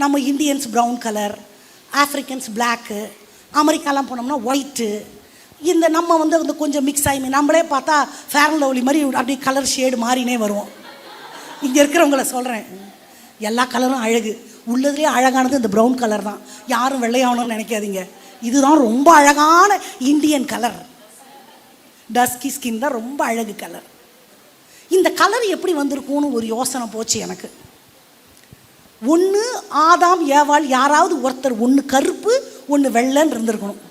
நம்ம Indians brown colour Africans black அமெரிக்காலாம் போனோம்னா white இந்த நம்ம வந்து வந்து கொஞ்சம் மிக்ஸ் ஆகி நம்மளே பார்த்தா ஃபேர் அண்ட் லவ்லி மாதிரி அப்படியே கலர் ஷேடு மாறினே வருவோம். இங்கே இருக்கிறவங்கள சொல்கிறேன் எல்லா கலரும் அழகு. உள்ளதுலேயே அழகானது இந்த ப்ரௌன் கலர் தான். யாரும் வெள்ளையாகணும்னு நினைக்காதீங்க. இதுதான் ரொம்ப அழகான இந்தியன் கலர் டஸ்கி ஸ்கின் தான் ரொம்ப அழகு கலர் இந்த கலர் எப்படி வந்திருக்கும்னு ஒரு யோசனை போச்சு எனக்கு. ஒன்று ஆதாம் ஏவாள் யாராவது ஒருத்தர் ஒன்று கருப்பு ஒன்று வெள்ளைன்னு இருந்திருக்கணும்.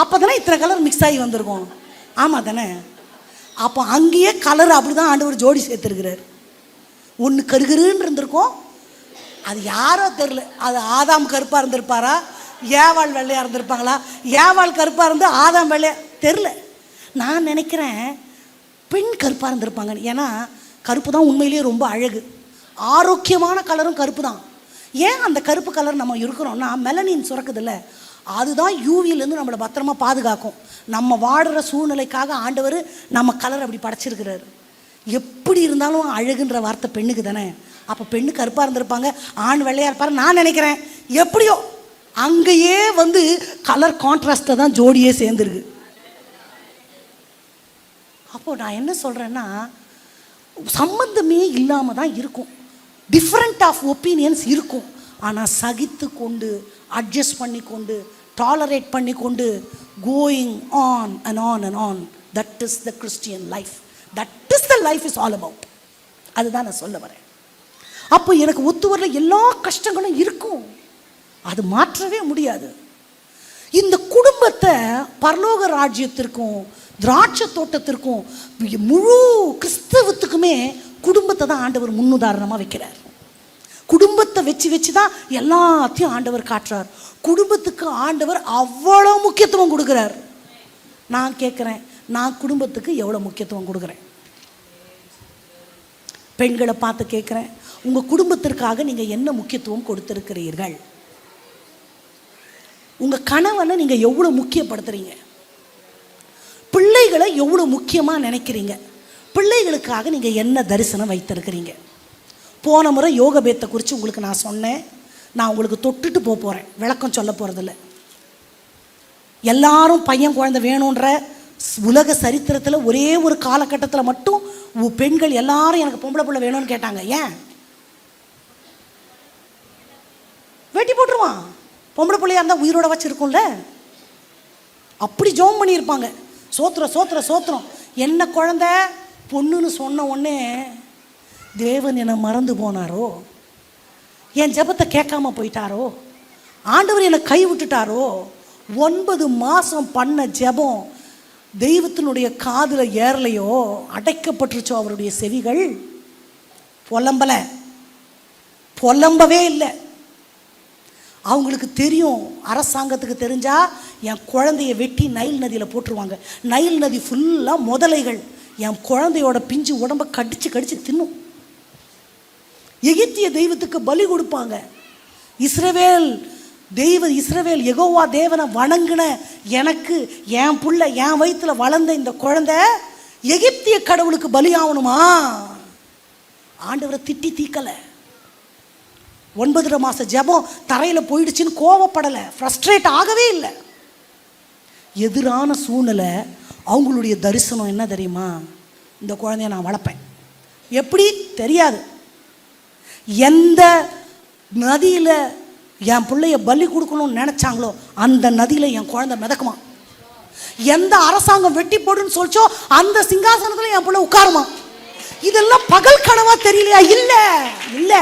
அப்போ தானே இத்தனை கலர் மிக்ஸ் ஆகி வந்திருக்கணும் ஆமாம் தானே? அப்போ அங்கேயே கலர் அப்படி தான் ஆண்டவர் ஜோடி சேர்த்துருக்கிறார். ஒன்று கருகருன்னு இருந்திருக்கோம். அது யாரோ தெரில அது ஆதாம் கருப்பாக இருந்திருப்பாரா? ஏவாள் வெள்ளையாக இருந்திருப்பாங்களா? ஏவாள் கருப்பாக இருந்து ஆதாம் வெள்ளையா? தெரில நான் நினைக்கிறேன் பெண் கருப்பாக இருந்திருப்பாங்க ஏன்னா கருப்பு தான் உண்மையிலேயே ரொம்ப அழகு. ஆரோக்கியமான கலரும் கருப்பு தான் ஏன் அந்த கருப்பு கலர் நம்ம இருக்கிறோம்னா மெலனின் சுரக்குதுல்ல. அதுதான் யூவிலேருந்து நம்மளை பத்திரமா பாதுகாக்கும். நம்ம வாடுற சூழ்நிலைக்காக ஆண்டவர் நம்ம கலர் அப்படி படைச்சிருக்கிறாரு. எப்படி இருந்தாலும் அழகுன்ற வார்த்தை பெண்ணுக்கு தானே. அப்போ பெண்ணு கருப்பாக இருந்திருப்பாங்க ஆண் வெள்ளையாக இருப்பார் நான் நினைக்கிறேன். எப்படியோ அங்கேயே வந்து கலர் கான்ட்ராஸ்ட்டை தான் ஜோடியே சேர்ந்துருக்கு. அப்போ நான் என்ன சொல்கிறேன்னா சம்மந்தமே இல்லாமல் தான் இருக்கும். டிஃப்ரெண்ட் ஆஃப் ஒப்பீனியன்ஸ் இருக்கும். ஆனால் சகித்து கொண்டு அட்ஜஸ்ட் பண்ணி கொண்டு டாலரேட் பண்ணி கொண்டு going on and on and on that is the Christian life that is the life is all about அதுதான் நான் சொல்ல வரேன். அப்போ எனக்கு ஒத்து வரல எல்லா கஷ்டங்களும் இருக்கும். அது மாற்றவே முடியாது. இந்த குடும்பத்தை பரலோக ராஜ்யத்திற்கும் திராட்சை தோட்டத்திற்கும் முழு கிறிஸ்தவத்துக்குமே குடும்பத்தை தான் ஆண்டவர் முன்னுதாரணமாக வைக்கிறார். குடும்பத்தை வச்சு வச்சு தான் எல்லாத்தையும் ஆண்டவர் காட்டுறார். குடும்பத்துக்கு ஆண்டவர் அவ்வளோ முக்கியத்துவம் கொடுக்குறார். நான் கேட்குறேன் நான் குடும்பத்துக்கு எவ்வளோ முக்கியத்துவம் கொடுக்குறேன்? பெண்களை பார்த்து கேட்குறேன் உங்கள் குடும்பத்திற்காக நீங்கள் என்ன முக்கியத்துவம் கொடுத்துருக்கிறீர்கள்? உங்கள் கணவனை நீங்கள் எவ்வளோ முக்கியப்படுத்துகிறீங்க பிள்ளைகளை எவ்வளோ முக்கியமாக நினைக்கிறீங்க? பிள்ளைகளுக்காக நீங்கள் என்ன தரிசனம் வைத்திருக்கிறீங்க? போன முறை யோக பேத்தை குறித்து உங்களுக்கு நான் சொன்னேன். நான் உங்களுக்கு தொட்டுட்டு போக போகிறேன் விளக்கம் சொல்ல போகிறதில்ல எல்லாரும் பையன் குழந்தை வேணுன்ற உலக சரித்திரத்தில் ஒரே ஒரு காலகட்டத்தில் மட்டும் உ- பெண்கள் எல்லாரும் எனக்கு பொம்பளை பிள்ளை வேணும்னு கேட்டாங்க. ஏன்? வெட்டி போட்டுருவான். பொம்பளை பிள்ளையா இருந்தால் உயிரோட வச்சுருக்கும்ல. அப்படி ஜோம் பண்ணியிருப்பாங்க. சோத்திரம் சோத்திரம் சோத்திரம். என்ன குழந்தை? பொண்ணுன்னு சொன்ன உடனே தேவன் என்னை மறந்து போனாரோ? என் ஜெபத்தை கேட்காம போயிட்டாரோ? ஆண்டவர் என்னை கை விட்டுட்டாரோ? ஒன்பது மாதம் பண்ண ஜெபம் தெய்வத்தினுடைய காதில் ஏறலையோ? அடைக்கப்பட்டுருச்சோ அவருடைய செவிகள்? புலம்பலை. புலம்பவே இல்லை. அவங்களுக்கு தெரியும் அரசாங்கத்துக்கு தெரிஞ்சால் என் குழந்தைய வெட்டி நைல் நதியில் போட்டுருவாங்க. நைல் நதி ஃபுல்லாக முதலைகள். என் குழந்தையோட பிஞ்சு உடம்ப கடிச்சு கடிச்சு தின்னும். எகிப்திய தெய்வத்துக்கு பலி கொடுப்பாங்க. இஸ்ரவேல் தெய்வ இஸ்ரவேல் எகோவா தேவனை வணங்கின எனக்கு என் புள்ள என் வயிற்றுல வளர்ந்த இந்த குழந்தை எகிப்திய கடவுளுக்கு பலி ஆகணுமா ஆண்டவரை திட்டி தீக்கலை. ஒன்பதரை மாத ஜெபம் தரையில் போயிடுச்சுன்னு கோவப்படலை. ஃப்ரஸ்ட்ரேட் ஆகவே இல்லை. எதிரான சூழ்நிலை அவங்களுடைய தரிசனம் என்ன தெரியுமா? இந்த குழந்தைய நான் வளர்ப்பேன். எப்படி? தெரியாது. எந்த நதியில் என் பிள்ளைய பலி கொடுக்கணும்னு நினச்சாங்களோ அந்த நதியில் என் குழந்தை மிதக்குமா? எந்த அரசாங்கம் வெட்டி போடுன்னு சொல்லிச்சோ அந்த சிங்காசனத்தில் என் பிள்ளை உட்காருமா? இதெல்லாம் பகல் கனவா தெரியலையா? இல்லை இல்லை.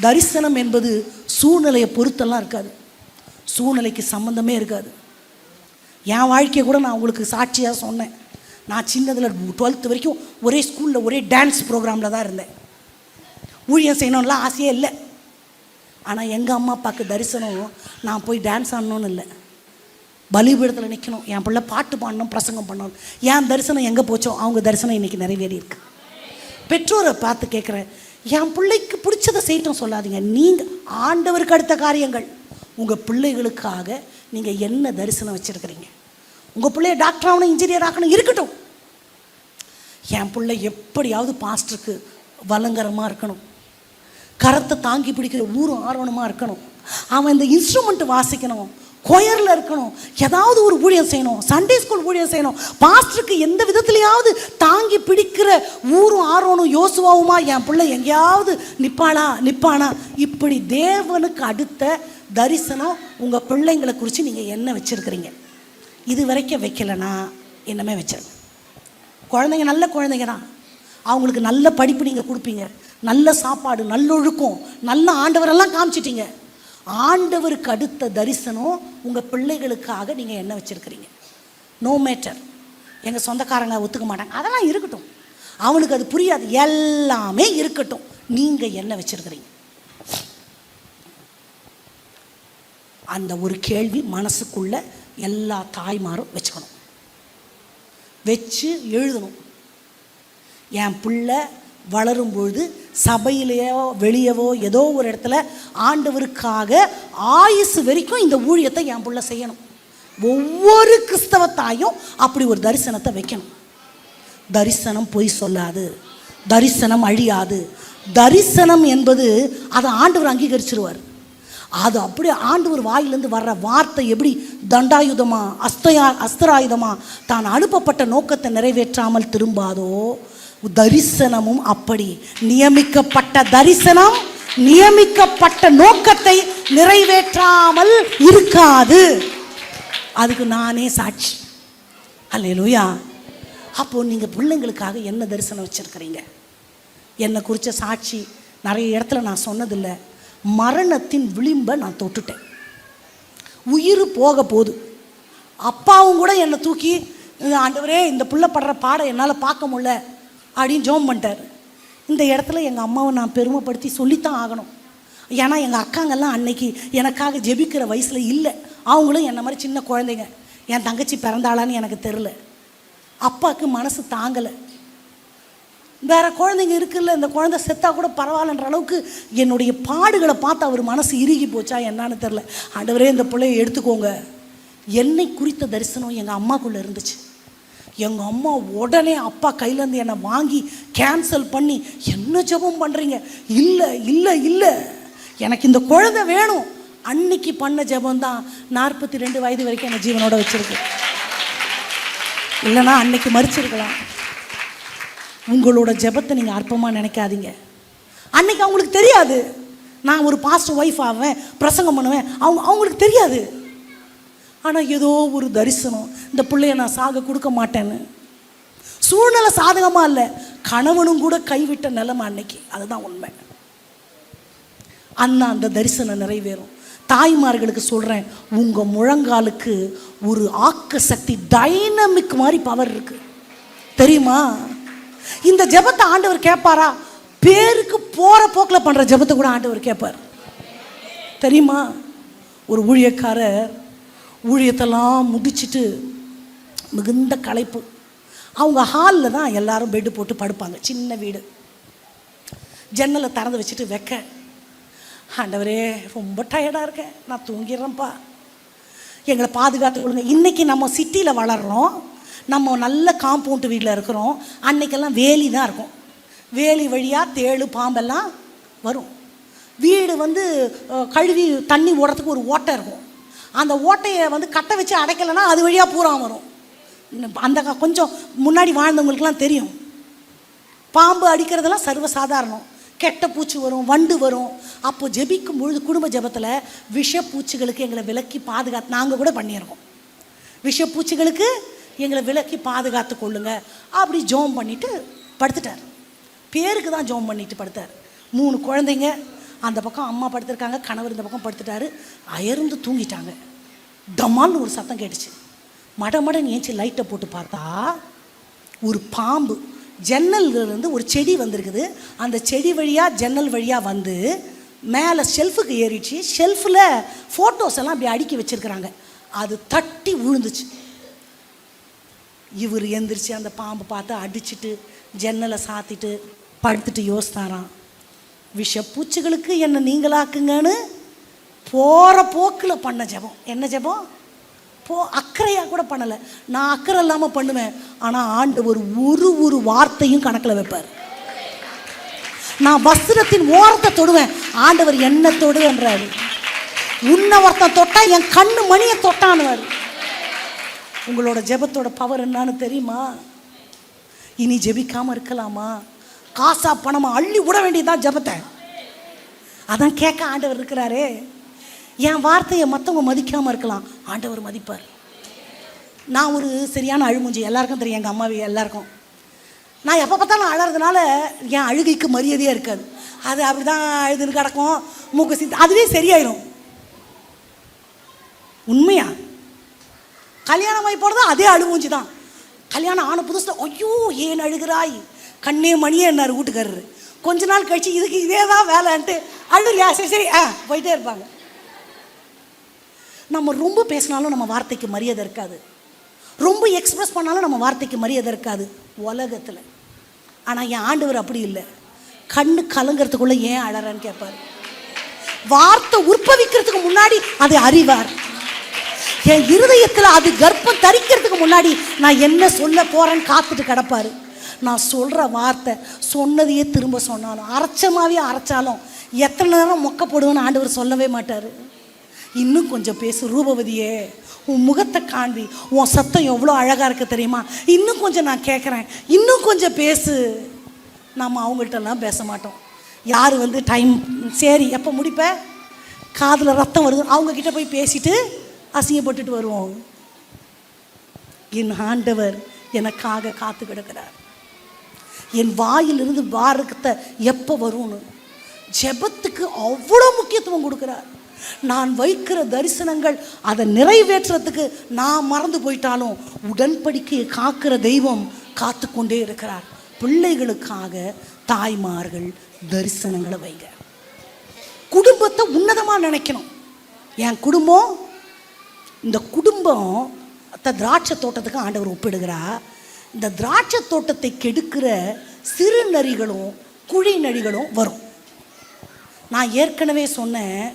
தரிசனம் என்பது சூழ்நிலையை பொறுத்தெல்லாம் இருக்காது. சூழ்நிலைக்கு சம்மந்தமே இருக்காது. என் வாழ்க்கையை கூட நான் உங்களுக்கு சாட்சியாக சொன்னேன். நான் சின்னதில் டுவெல்த்து வரைக்கும் ஒரே ஸ்கூலில் ஒரே டான்ஸ் ப்ரோக்ராமில் தான் இருந்தேன். ஊழியம் செய்யணும்லாம் ஆசையே இல்லை. ஆனால் எங்கள் அம்மா அப்பாவுக்கு தரிசனம் நான் போய் டான்ஸ் ஆடணும்னு இல்லை. பலிபீடத்தில் நிற்கணும் என் பிள்ளை பாட்டு பாடணும் பிரசங்கம் பண்ணணும். என் தரிசனம் எங்கே போச்சோ அவங்க தரிசனம் இன்னைக்கு நிறைவேறி இருக்கு. பெற்றோரை பார்த்து கேட்குறேன் என் பிள்ளைக்கு பிடிச்சதை செய்யட்டும் சொல்லாதீங்க. நீங்கள் ஆண்டவருக்கு அடுத்த காரியங்கள். உங்கள் பிள்ளைகளுக்காக நீங்கள் என்ன தரிசனம் வச்சுருக்கிறீங்க? உங்கள் பிள்ளைய டாக்டர் ஆகணும் இன்ஜினியர் ஆகணும் இருக்கட்டும். என் பிள்ளை எப்படியாவது பாஸ்டருக்கு வலங்கரமாக இருக்கணும். கரத்தை தாங்கி பிடிக்கிற ஊரும் ஆர்வணமாக இருக்கணும். அவன் இந்த இன்ஸ்ட்ருமெண்ட் வாசிக்கணும். கொயரில் இருக்கணும். ஏதாவது ஒரு ஊழியம் செய்யணும். சண்டே ஸ்கூல் ஊழியம் செய்யணும். பாஸ்டருக்கு எந்த விதத்துலையாவது தாங்கி பிடிக்கிற ஊரும் ஆர்வனும் யோசுவாவுமா என் பிள்ளை எங்கேயாவது நிற்பாளா நிற்பானா இப்படி தேவனுக்கு அடுத்த தரிசனம் உங்கள் பிள்ளைங்களை குறித்து நீங்கள் என்ன வச்சுருக்கிறீங்க? இது வரைக்கும் வைக்கலைன்னா என்னமே வச்சிருங்க குழந்தைங்க நல்ல குழந்தைங்க தான். அவங்களுக்கு நல்ல படிப்பு நீங்கள் கொடுப்பீங்க. நல்ல சாப்பாடு நல்லொழுக்கம் நல்ல ஆண்டவரெல்லாம் காமிச்சிட்டிங்க. ஆண்டவருக்கு அடுத்த தரிசனம் உங்கள் பிள்ளைகளுக்காக நீங்கள் என்ன வச்சுருக்கிறீங்க? நோ மேட்டர் எங்கள் சொந்தக்காரங்க ஒத்துக்க மாட்டாங்க. அதெல்லாம் இருக்கட்டும். அவனுக்கு அது புரியாது. எல்லாமே இருக்கட்டும். நீங்கள் என்ன வச்சுருக்கிறீங்க? அந்த ஒரு கேள்வி மனசுக்குள்ள எல்லா தாய்மாரும் வச்சுக்கணும். வச்சு எழுதணும். என் பிள்ளை வளரும் பொழுது சபையிலேயோ வெளியவோ ஏதோ ஒரு இடத்துல ஆண்டவருக்காக ஆயுசு வரைக்கும் இந்த ஊழியத்தை என் பிள்ளை செய்யணும். ஒவ்வொரு கிறிஸ்தவ தாயும் அப்படி ஒரு தரிசனத்தை வைக்கணும். தரிசனம் பொய் சொல்லாது. தரிசனம் அழியாது. தரிசனம் என்பது அதை ஆண்டவர் அங்கீகரிச்சிருவார். அது அப்படியே ஆண்டவர் வாயிலிருந்து வர்ற வார்த்தை எப்படி தண்டாயுதமா அஸ்தயா அஸ்திராயுதமா? தான் அனுப்பப்பட்ட நோக்கத்தை நிறைவேற்றாமல் திரும்பாதோ? தரிசனமும் அப்படி. நியமிக்கப்பட்ட தரிசனம் நியமிக்கப்பட்ட நோக்கத்தை நிறைவேற்றாமல் இருக்காது. அதுக்கு நானே சாட்சி. அல்லேலூயா. அப்போ நீங்கள் பிள்ளைங்களுக்காக என்ன தரிசனம் வச்சுருக்கிறீங்க? என்னை குறித்த சாட்சி நிறைய இடத்துல நான் சொன்னதில்லை. மரணத்தின் விளிம்பை நான் தொட்டுட்டேன். உயிர் போக போகுது. அப்பாவும் கூட என்னை தூக்கி ஆண்டவரே இந்த புள்ள படுற பாடம் என்னால் பார்க்க முடில அப்படின்னு ஜோம் பண்ணிட்டார். இந்த இடத்துல எங்கள் அம்மாவை நான் பெருமைப்படுத்தி சொல்லித்தான் ஆகணும். ஏன்னா எங்கள் அக்காங்கெல்லாம் அன்னைக்கு எனக்காக ஜெபிக்கிற வயசில் இல்லை. அவங்களும் என்ன மாதிரி சின்ன குழந்தைங்க. என் தங்கச்சி பிறந்தாளான்னு எனக்கு தெரில அப்பாவுக்கு மனசு தாங்கலை. வேற குழந்தைங்க இருக்குல்ல இந்த குழந்தை செத்தா கூட பரவாயில்லன்ற அளவுக்கு என்னுடைய பாடுகளை பார்த்து அவர் மனசு இறுகி போச்சா என்னான்னு தெரில ஆண்டவரே இந்த பிள்ளைய எடுத்துக்கோங்க. என்னை குறித்த தரிசனம் எங்கள் அம்மாக்குள்ளே இருந்துச்சு. எங்கள் அம்மா உடனே அப்பா கையிலேருந்து என்னை வாங்கி கேன்சல் பண்ணி என்ன ஜெபம் பண்ணுறீங்க இல்லை இல்லை இல்லை. எனக்கு இந்த குழந்தை வேணும். அன்னைக்கு பண்ண ஜெபம் தான் நாற்பத்தி ரெண்டு வயது வரைக்கும் என்னை ஜீவனோட வச்சுருக்கு. இல்லைன்னா அன்னைக்கு மறிச்சிருக்கலாம் உங்களோட ஜெபத்தை நீங்கள் அற்பமாக நினைக்காதீங்க. அன்னைக்கு அவங்களுக்கு தெரியாது. நான் ஒரு பாஸ்ட் ஒய்ஃப் ஆவேன் பிரசங்கம் பண்ணுவேன். அவங்க அவங்களுக்கு தெரியாது. ஆனால் ஏதோ ஒரு தரிசனம் இந்த பிள்ளைய நான் சாக கொடுக்க மாட்டேன்னு. சூழ்நிலை சாதகமாக இல்லை. கணவனும் கூட கைவிட்ட நிலைமை அன்னைக்கு. அதுதான் உண்மை. அண்ணா அந்த தரிசனம் நிறைவேறும். தாய்மார்களுக்கு சொல்கிறேன் உங்கள் முழங்காலுக்கு ஒரு ஆக்க சக்தி டைனமிக் மாதிரி பவர் இருக்குது தெரியுமா? இந்த ஜெபத்தை ஆண்டவர் கேட்பாரா? பேருக்கு போகிற போக்கில் பண்ணுற ஜெபத்தை கூட ஆண்டவர் கேட்பார். தெரியுமா? ஒரு ஊழியக்காரர் ஊழியத்தெல்லாம் முடிச்சிட்டு மிகுந்த களைப்பு. அவங்க ஹாலில் தான் எல்லாரும் பெட்டு போட்டு படுப்பாங்க. சின்ன வீடு. ஜன்னலை திறந்து வச்சுட்டு வைக்க. ஆண்டவரே ரொம்ப டயர்டாக இருக்கேன். நான் தூங்கிடுறேன்ப்பா. எங்களை பாதுகாத்து கொடுங்க இன்றைக்கி நம்ம சிட்டியில் வளர்கிறோம் நம்ம நல்ல காம்பவுண்டு வீட்டில் இருக்கிறோம். அன்னைக்கெல்லாம் வேலி தான் இருக்கும். வேலி வழியாக தேளு பாம்பெல்லாம் வரும். வீடு வந்து கழுவி தண்ணி ஓடுறதுக்கு ஒரு ஓட்டை இருக்கும். அந்த ஓட்டையை வந்து கட்டை வச்சு அடைக்கலைன்னா அது வழியாக பூரா வரும். அந்த கா- கொஞ்சம் முன்னாடி வாழ்ந்தவங்களுக்குலாம் தெரியும். பாம்பு அடிக்கிறதெல்லாம் சர்வசாதாரணம். கெட்ட பூச்சி வரும் வண்டு வரும். அப்போ ஜெபிக்கும் பொழுது குடும்ப ஜெபத்தில் விஷப்பூச்சிகளுக்கு எங்களை விலக்கி பாதுகாத்து நாங்கள் கூட பண்ணியிருக்கோம். விஷப்பூச்சிகளுக்கு எங்களை விலக்கி பாதுகாத்து கொள்ளுங்க. அப்படி ஜோம் பண்ணிவிட்டு படுத்துட்டார். பேருக்கு தான் ஜோம் பண்ணிட்டு படுத்தார். மூணு குழந்தைங்க அந்த பக்கம் அம்மா படுத்திருக்காங்க கணவர் இந்த பக்கம் படுத்துட்டாரு. அயர்ந்து தூங்கிட்டாங்க. டமால்னு ஒரு சத்தம் கேட்டுச்சு. மடமடன் ஏஞ்சி லைட்டை போட்டு பார்த்தா ஒரு பாம்பு ஜன்னல்ல ஒரு செடி வந்திருக்குது. அந்த செடி வழியாக ஜன்னல் வழியாக வந்து மேலே ஷெல்ஃபுக்கு ஏறிடுச்சு. ஷெல்ஃபில் ஃபோட்டோஸ் எல்லாம் அப்படி அடுக்கி வச்சிருக்கிறாங்க. அது தட்டி விழுந்துச்சு இவர் எந்திரிச்சு அந்த பாம்பை பார்த்து அடிச்சுட்டு ஜன்னலை சாத்திட்டு படுத்துட்டு யோசித்தாராம். விஷப்பூச்சிகளுக்கு என்னை நீங்களாக்குங்கன்னு போகிற போக்கில் பண்ண ஜெபம். என்ன ஜெபம்? போ அக்கறையாக கூட பண்ணலை. நான் அக்கறை இல்லாமல் பண்ணுவேன். ஆனால் ஆண்டவர் ஒரு ஒரு வார்த்தையும் கணக்கில் வைப்பார். நான் வஸ்திரத்தின் ஓரத்தை தொடுவேன். ஆண்டவர் என்ன தொடுவேன்றாரு. உன்னை ஒருத்தன் தொட்டா என் கண்ணு மணியை தொட்டானுவார் உங்களோட ஜெபத்தோட பவர் என்னன்னு தெரியுமா? இனி ஜெபிக்காம இருக்கலாமா? காசா பணமா அள்ளி விட வேண்டியதுதான் ஜெபத்தை. அதான் கேட்க ஆண்டவர் இருக்கிறாரே. என் வார்த்தையை மற்றவங்க மதிக்காம இருக்கலாம். ஆண்டவர் மதிப்பார். நான் ஒரு சரியான அழுமூஞ்சி. எல்லாருக்கும் தெரியும். எங்கள் அம்மாவே எல்லாருக்கும். நான் எப்போ பார்த்தாலும் அழறதுனால என் அழுகைக்கு மரியாதையாக இருக்காது. அது அப்படி தான் அழுதுன்னு கிடக்கும். மூக்கு சிந்து அதுவே சரியாயிரும். உண்மையா? கல்யாணம் ஆகி போகிறது அதே அழுமூஞ்சி தான் கல்யாணம் ஆன புதுசில் ஐயோ ஏன் அழுகிறாய்? கண்ணே மணியே என்னார் வீட்டுக்காரரு. கொஞ்ச நாள் கழிச்சு இதுக்கு இதே தான் வேலைன்ட்டு அழுறியா சரி சரி. ஆ போயிட்டே இருப்பாங்க. நம்ம ரொம்ப பேசினாலும் நம்ம வார்த்தைக்கு மரியாதை இருக்காது. ரொம்ப எக்ஸ்பிரஸ் பண்ணாலும் நம்ம வார்த்தைக்கு மரியாதை இருக்காது உலகத்தில். ஆனால் என் ஆண்டவர் அப்படி இல்லை. கண்ணு கலங்கிறதுக்குள்ளே ஏன் அழறன்னு கேட்பாரு வார்த்தை உற்பவிக்கிறதுக்கு முன்னாடி அதை அறிவார். என் இருதயத்தில் அது கர்ப்பம் தரிக்கிறதுக்கு முன்னாடி நான் என்ன சொல்ல போகிறேன்னு காத்துட்டு கிடப்பாரு. நான் சொல்கிற வார்த்தை சொன்னதையே திரும்ப சொன்னாலும் அரைச்சமாவே அரைச்சாலும் எத்தனை நேரம் மொக்கப்படுவேன்னு ஆண்டவர் சொல்லவே மாட்டார். இன்னும் கொஞ்சம் பேசு ரூபவதியே உன் முகத்தை காண்பி உன் சத்தம் எவ்வளோ அழகாக இருக்குது தெரியுமா? இன்னும் கொஞ்சம் நான் கேட்குறேன் இன்னும் கொஞ்சம் பேசு. நம்ம அவங்கள்ட்டலாம் பேச மாட்டோம். யார் வந்து டைம் சரி எப்போ முடிப்ப? காதில் ரத்தம் வருது. அவங்கக்கிட்ட போய் பேசிட்டு அசிங்கப்பட்டுட்டு வருவோம். என் ஆண்டவர் எனக்காக காத்து கிடக்கிறார். என் வாயிலிருந்து வாரத்தை எப்போ வரும்னு. ஜெபத்துக்கு அவ்வளோ முக்கியத்துவம் கொடுக்குறார். நான் வைக்கிற தரிசனங்கள் அதை நிறைவேற்றுறதுக்கு நான் மறந்து போயிட்டாலும் உடன்படிக்கையை காக்கிற தெய்வம் காத்து கொண்டே இருக்கிறார். பிள்ளைகளுக்காக தாய்மார்கள் தரிசனங்களை வைங்க. குடும்பத்தை உன்னதமாக நினைக்கணும். என் குடும்பம் இந்த குடும்பம் த- திராட்சை தோட்டத்துக்கு ஆண்டவர் ஒப்பிடுகிறா. இந்த திராட்சை தோட்டத்தை கெடுக்கிற சிறு நரிகளும் குழி நரிகளும் வரும். நான் ஏற்கனவே சொன்னேன்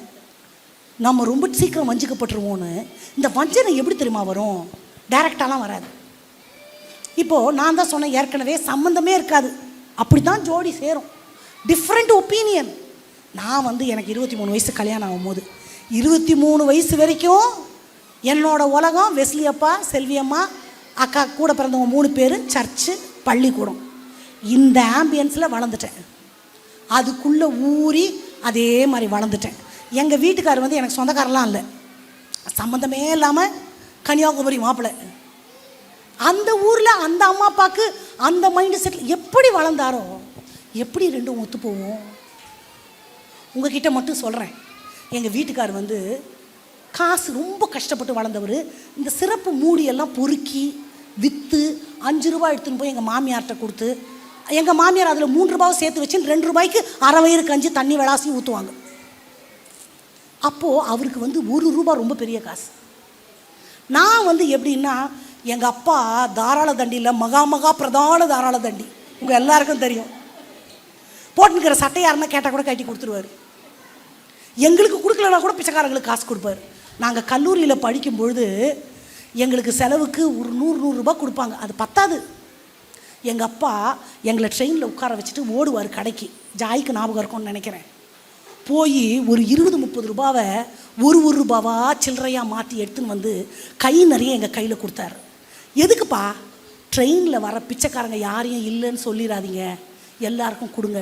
நம்ம ரொம்ப சீக்கிரம் வஞ்சிக்கப்பட்டுருவோன்னு இந்த வஞ்சனை எப்படி தெரியுமா வரும்? டைரக்டாலாம் வராது. இப்போது நான் தான் சொன்னேன் ஏற்கனவே சம்மந்தமே இருக்காது. அப்படி தான் ஜோடி சேரும். டிஃப்ரெண்ட் ஒப்பீனியன் நான் வந்து எனக்கு இருபத்தி மூணு வயசு கல்யாணம் ஆகும்போது. இருபத்தி மூணு வயசு வரைக்கும் என்னோட உலகம் வெஸ்லி அப்பா செல்வி அம்மா அக்கா கூட பிறந்தவங்க மூணு பேர் சர்ச்சு பள்ளிக்கூடம். இந்த ஆம்பியன்ஸில் வளர்ந்துட்டேன். அதுக்குள்ளே ஊறி அதே மாதிரி வளர்ந்துட்டேன். எங்கள் வீட்டுக்கார் வந்து எனக்கு சொந்தக்காரெல்லாம் இல்லை. சம்மந்தமே இல்லாமல் கன்னியாகுமரி மாப்பிள்ளை அந்த ஊரில் அந்த அம்மா அப்பாவுக்கு அந்த மைண்ட் செட்டில் எப்படி வளர்ந்தாரோ எப்படி ரெண்டும் ஒத்து போவோம் உங்ககிட்ட மட்டும் சொல்கிறேன் எங்கள் வீட்டுக்கார் வந்து காசு ரொம்ப கஷ்டப்பட்டு வளர்ந்தவர் இந்த சிறப்பு மூடியெல்லாம் பொறுக்கி விற்று அஞ்சு ரூபாய் எடுத்துன்னு போய் எங்கள் மாமியார்கிட்ட கொடுத்து எங்கள் மாமியார் அதில் மூன்று ரூபாவை சேர்த்து வச்சு ரெண்டு ரூபாய்க்கு அரை வயிறு கஞ்சி தண்ணி விளாசி ஊற்றுவாங்க அப்போது அவருக்கு வந்து ஒரு ரூபாய் ரொம்ப பெரிய காசு. நான் வந்து எப்படின்னா எங்கள் அப்பா தாராள தண்டியில் மகா மகா பிரதான தாராள தண்டி. உங்கள் எல்லாருக்கும் தெரியும். போட்டுக்கிற சட்டை யாருன்னா கேட்டால் கூட கட்டி கொடுத்துருவாரு. எங்களுக்கு கொடுக்கலனா கூட பிச்சைக்காரங்களுக்கு காசு கொடுப்பாரு. நாங்கள் கல்லூரியில் படிக்கும் பொழுது எங்களுக்கு செலவுக்கு ஒரு நூறு நூறுரூபா கொடுப்பாங்க. அது பத்தாது. எங்கள் அப்பா எங்களை ட்ரெயினில் உட்கார வச்சுட்டு ஓடுவார் கடைக்கு. ஜாய்க்கு ஞாபகம் இருக்கும்னு நினைக்கிறேன். போய் ஒரு இருபது முப்பது ரூபாவை ஒரு ஒரு ரூபாவா சில்லறையாக மாற்றி எடுத்துன்னு வந்து கை நிறைய எங்கள் கையில் கொடுத்தாரு. எதுக்குப்பா? ட்ரெயினில் வர பிச்சைக்காரங்க யாரையும் இல்லைன்னு சொல்லிடாதீங்க. எல்லாருக்கும் கொடுங்க.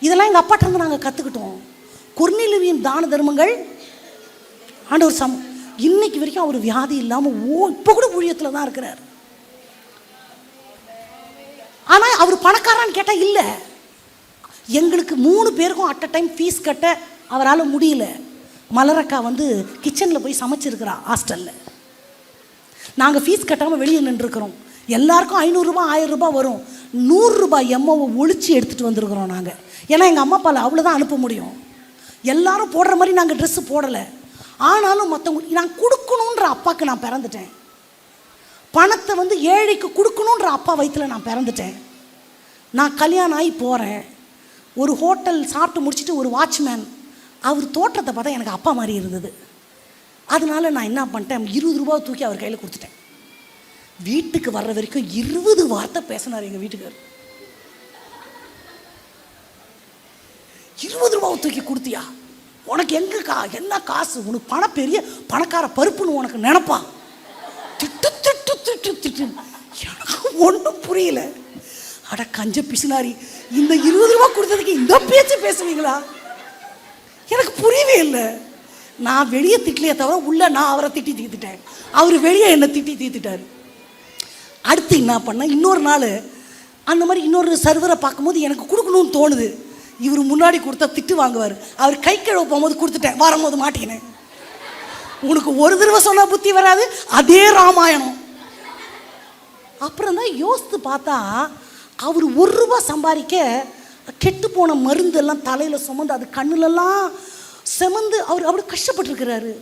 இதெல்லாம் எங்கள் அப்பாட்டருந்து நாங்கள் கற்றுக்கிட்டோம் குர்நிலுவியின் தான தர்மங்கள் ஆண்டவர் சம் இன்னைக்கு வரைக்கும் அவர் வியாதி இல்லாமல் ஓ இப்போ கூட ஊழியத்தில் தான் இருக்கிறார். ஆனால் அவர் பணக்காரான்னு கேட்டால் இல்லை. எங்களுக்கு மூணு பேருக்கும் அட் அ டைம் ஃபீஸ் கட்ட அவரால் முடியல. மலரக்கா வந்து கிச்சனில் போய் சமைச்சிருக்கிறா ஹாஸ்டலில் நாங்கள் ஃபீஸ் கட்டாமல் வெளியே நின்றுருக்கிறோம். எல்லாருக்கும் ஐநூறுரூபா ஆயிரம் ரூபாய் வரும். நூறுரூபா எம்மாவை ஒழிச்சு எடுத்துகிட்டு வந்திருக்கிறோம் நாங்கள் ஏன்னா எங்கள் அம்மா அப்பாவில் அவ்வளோதான் அனுப்ப முடியும். எல்லாரும் போடுற மாதிரி நாங்கள் ட்ரெஸ்ஸு போடலை. ஆனாலும் மற்றவங்க நான் கொடுக்கணுன்ற அப்பாவுக்கு நான் பிறந்துட்டேன். பணத்தை வந்து ஏழைக்கு கொடுக்கணுன்ற அப்பா வயிற்றில் நான் பிறந்துட்டேன். நான் கல்யாணம் ஆகி போகிறேன் ஒரு ஹோட்டல் சாப்பிட்டு முடிச்சுட்டு ஒரு வாட்ச்மேன். அவர் தோற்றத்தை பார்த்தா எனக்கு அப்பா மாதிரி இருந்தது. அதனால நான் என்ன பண்ணிட்டேன்? இருபது ரூபா தூக்கி அவர் கையில் கொடுத்துட்டேன். வீட்டுக்கு வர்ற வரைக்கும் இருபது வார்த்தை பேசினார் எங்கள் வீட்டுக்கார் இருபது ரூபாவை தூக்கி கொடுத்தியா? உனக்கு எங்கே கா என்ன காசு? உனக்கு பணம் பெரிய பணக்கார பருப்புன்னு உனக்கு நினப்பா திட்டு திட்டு திட்டு திட்டு. எனக்கு ஒன்றும் புரியல. அட கஞ்ச பிசுனாரி இந்த இருபது ரூபா கொடுத்ததுக்கு இந்த பேச்சு பேசுவீங்களா? எனக்கு புரியவே இல்லை. நான் வெளியே திட்டலையே தவிர உள்ளே நான் அவரை திட்டி தீர்த்துட்டேன். அவர் வெளியே என்னை திட்டி தீர்த்துட்டாரு. அடுத்து என்ன பண்ணேன்? இன்னொரு நாள் அந்த மாதிரி இன்னொரு சர்வரை பார்க்கும்போது எனக்கு கொடுக்கணும்னு தோணுது. இவர் முன்னாடி கொடுத்தா திட்டு வாங்குவார். அவர் கை கழுவ போகும்போது கொடுத்துட்டேன். வரும்போது மாட்டிக்கினேன். உனக்கு ஒரு தடவை சொன்னால் புத்தி வராது. அதே ராமாயணம். அப்புறம் தான் யோசித்து பார்த்தா அவர் ஒரு ரூபா சம்பாதிக்க கெட்டு போன மருந்தெல்லாம் தலையில் சுமந்து அது கண்ணுலலாம் செமந்து அவர் அவ்வளோ கஷ்டப்பட்டுருக்கிறாரு.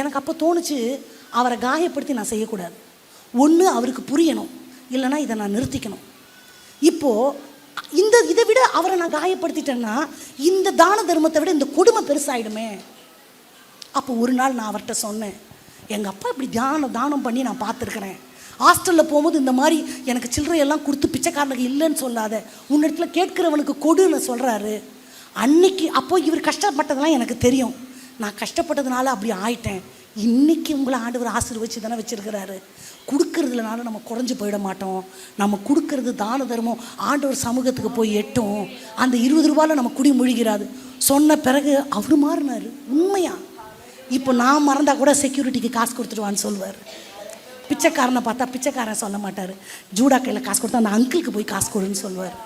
எனக்கு அப்போ தோணுச்சு அவரை காயப்படுத்தி நான் செய்யக்கூடாது. ஒன்று அவருக்கு புரியணும். இல்லைன்னா இதை நான் நிறுத்திக்கணும். இப்போது இந்த இதை விட அவரை நான் காயப்படுத்திட்டேன்னா இந்த தான தர்மத்தை விட இந்த கொடுமை பெருசாயிடுமே. அப்போ ஒரு நாள் நான் அவர்கிட்ட சொன்னேன் எங்கள் அப்பா இப்படி தியானம் தானம் பண்ணி நான் பார்த்துருக்குறேன். ஹாஸ்டலில் போகும்போது இந்த மாதிரி எனக்கு சில்லறையெல்லாம் கொடுத்து பிச்சைக்காரனுக்கு இல்லைன்னு சொல்லாத. உன்னிடத்துல கேட்குறவனுக்கு கொடுன்னு சொல்கிறாரு அன்னைக்கு அப்போ இவர் கஷ்டப்பட்டதெல்லாம் எனக்கு தெரியும். நான் கஷ்டப்பட்டதுனால அப்படி ஆயிட்டேன். இன்றைக்கி உங்களை ஆண்டவர் ஆசீர்வச்சு தானே வச்சிருக்கிறாரு. கொடுக்கறதுலனால நம்ம குறைஞ்சி போயிட மாட்டோம். நம்ம கொடுக்கறது தான தர்மம் ஆண்டவர் சமூகத்துக்கு போய் எட்டும். அந்த இருபது ரூபாயில் நம்ம குடி முழுகிறாது சொன்ன பிறகு அவர் மாறினார். உண்மையா? இப்போ நான் மறந்தா கூட செக்யூரிட்டிக்கு காசு கொடுத்துடுவான்னு சொல்லுவார். பிச்சைக்காரனை பார்த்தா பிச்சைக்காரன் சொல்ல மாட்டார். ஜூடா கையில் காசு கொடுத்தா அந்த அங்கிளுக்கு போய் காசு கொடுன்னு சொல்லுவார்.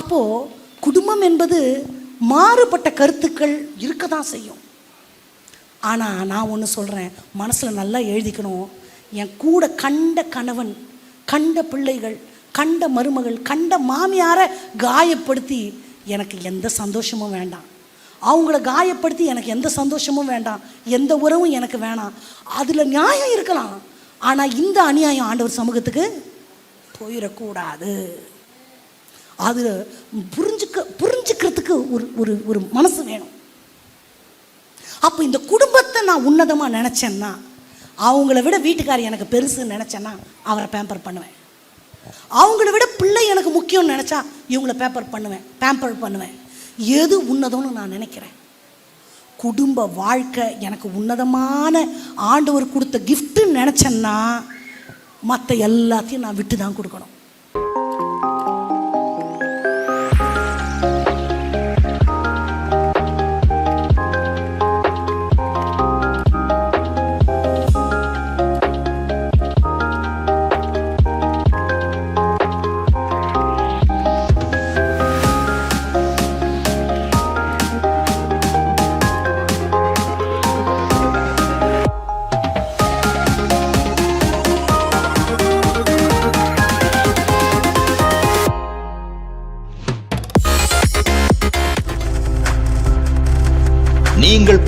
அப்போது குடும்பம் என்பது மாறுபட்ட கருத்துக்கள் இருக்க தான் செய்யும். ஆனால் நான் ஒன்று சொல்கிறேன் மனசில் நல்லா எழுதிக்கணும். என் கூட கண்ட கணவன் கண்ட பிள்ளைகள் கண்ட மருமகள் கண்ட மாமியாரை காயப்படுத்தி எனக்கு எந்த சந்தோஷமும் வேண்டாம். அவங்கள காயப்படுத்தி எனக்கு எந்த சந்தோஷமும் வேண்டாம். எந்த உறவும் எனக்கு வேணாம். அதில் நியாயம் இருக்கலாம். ஆனால் இந்த அநியாயம் ஆண்டவர் சமூகத்துக்கு போயிடக்கூடாது. அது புரிஞ்சுக்க புரிஞ்சுக்கிறதுக்கு ஒரு ஒரு ஒரு மனசு வேணும். அப்போ இந்த குடும்பத்தை நான் உன்னதமாக நினச்சேன்னா அவங்கள விட வீட்டுக்கார் எனக்கு பெருசுன்னு நினச்சேன்னா அவரை பேம்பர் பண்ணுவேன். அவங்கள விட பிள்ளை எனக்கு முக்கியம்னு நினச்சா இவங்கள பேப்பர் பண்ணுவேன் பேம்பர் பண்ணுவேன். எது உன்னதம்னு நான் நினைக்கிறேன்? குடும்ப வாழ்க்கை எனக்கு உன்னதமான ஆண்டவர் கொடுத்த கிஃப்ட்டுன்னு நினச்சேன்னா மற்ற எல்லாத்தையும் நான் விட்டு தான் கொடுக்கணும்.